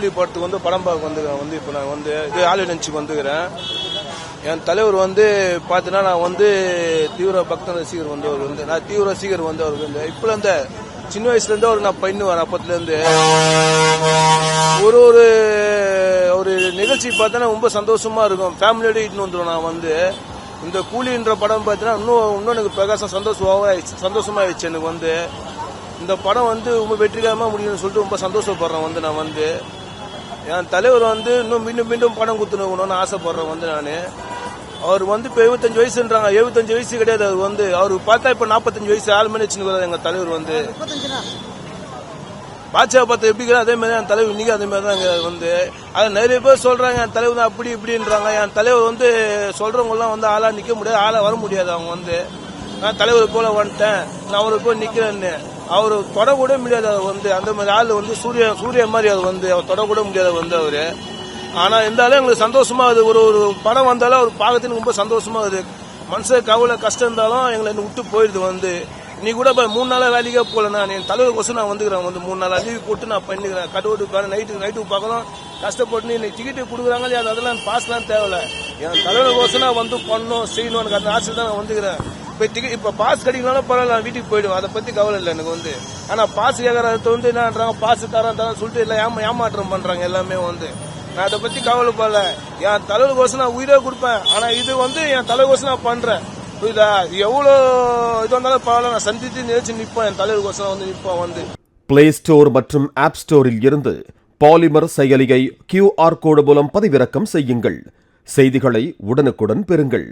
கூலி படத்துக்கு வந்து படம் பார்க்க வந்துருக்கேன் வந்து இப்போ நான் வந்து இது ஆலிடன்ஸுக்கு வந்துக்கிறேன். என் தலைவர் வந்து பார்த்தீங்கன்னா நான் வந்து தீவிர பக்த ரசிகர் வந்து அவர் வந்து நான் தீவிர ரசிகர் வந்து அவருக்கு வந்து. இப்போலேருந்து சின்ன வயசுலேருந்து அவருக்கு நான் பண்ணுவேன் வரேன் இருந்து. ஒரு ஒரு ஒரு நிகழ்ச்சி பார்த்தோன்னா ரொம்ப சந்தோஷமா இருக்கும். ஃபேமிலியோடு இட்டுன்னு வந்துடும் நான் வந்து. இந்த கூலின்ற படம் பார்த்தீங்கன்னா இன்னும் இன்னும் எனக்கு பிரகாசம் சந்தோஷமாகவும் சந்தோஷமாயிடுச்சு எனக்கு வந்து. இந்த படம் வந்து ரொம்ப வெற்றிகரமாக முடியும்னு சொல்லிட்டு ரொம்ப சந்தோஷப்படுறேன் வந்து நான் வந்து. என் தலைவர் வந்து இன்னும் மீண்டும் மீண்டும் படம் கொடுத்துணுன்னு ஆசைப்படுறேன் வந்து நான். அவர் வந்து இப்போ எழுபத்தஞ்சு வயசுன்றாங்க. எழுபத்தஞ்சு வயசு கிடையாது. அவர் வந்து அவர் பார்த்தா இப்போ நாற்பத்தஞ்சு வயசு ஆள் மணி வச்சுன்னு எங்க தலைவர் வந்து. பாட்சா பார்த்து எப்படி அதே மாதிரி என் தலைவர் இன்னைக்கு அதே மாதிரி தான் வந்து. அது நிறைய பேர் சொல்றாங்க என் தலைவர் தான் அப்படி இப்படின்றாங்க. என் தலைவர் வந்து சொல்றவங்க எல்லாம் வந்து ஆளா நிக்க முடியாது. ஆளா வர முடியாது அவங்க வந்து. நான் தலைவர் போல வந்துட்டேன். நான் அவருக்கு போய் நிக்கிறேன்னு. அவர் தொட கூட முடியாது அவர் வந்து. அந்த மாதிரி ஆள் வந்து சூரிய சூரிய மாதிரி அவர் வந்து. அவர் தொடக்கூட முடியாது வந்து அவர். ஆனால் இருந்தாலும் எங்களுக்கு சந்தோஷமாக அது ஒரு ஒரு படம் வந்தாலும் அவர் பார்க்கறதுக்கு ரொம்ப சந்தோஷமாக அது. மனசு கவலை கஷ்டம் இருந்தாலும் எங்களை விட்டு போயிடுது வந்து. நீ கூட இப்போ மூணு நாளாக வேலைக்கே போகலண்ணா. நீ தலைவர் கொசு நான் வந்துக்கிறேன். வந்து மூணு நாள் லீவ் போட்டு நான் பண்ணிக்கிறேன். கடவுடு பாரு நைட்டு நைட்டுக்கு பார்க்கலாம். கஷ்டப்பட்டு நீ டிக்கெட்டு கொடுக்குறாங்க இல்லையா அது அதெல்லாம் பாஸ்லாம் தேவையில்ல. என் தலைவருக்கோசம் நான் வந்து பண்ணணும் செய்யணும் எனக்கு அந்த ஆசை தான் நான் வந்துக்கிறேன். இப்போ டிக்கெட் இப்போ பாஸ் கிடைக்கலனாலும் பரவாயில்ல நான் வீட்டுக்கு போயிடுவேன். அதை பத்தி கவலை இல்லை எனக்கு வந்து. ஆனா பாஸ் கேட்கறது வந்து என்னன்றாங்க பாஸ் தரேன் தரேன் சொல்லிட்டு எல்லாம் ஏமா ஏமாற்றம் பண்றாங்க எல்லாமே வந்து. நான் அதை பத்தி கவலைப்படல என் தலைவருக்கோசம் நான் உயிரே கொடுப்பேன். ஆனா இது வந்து என் தலைவருக்கோசம் நான் பண்றேன். புரியுதா? எவ்வளோ இது வந்தாலும் பரவாயில்ல நான் சந்தித்து நினைச்சு நிற்பேன் என் தலைவருக்கோசம் வந்து நிற்பேன் வந்து. பிளே ஸ்டோர் மற்றும் ஆப் ஸ்டோரில் இருந்து பாலிமர் செயலியை கியூஆர் கோடு மூலம் பதிவிறக்கம் செய்யுங்கள். செய்திகளை உடனுக்குடன் பெறுங்கள்.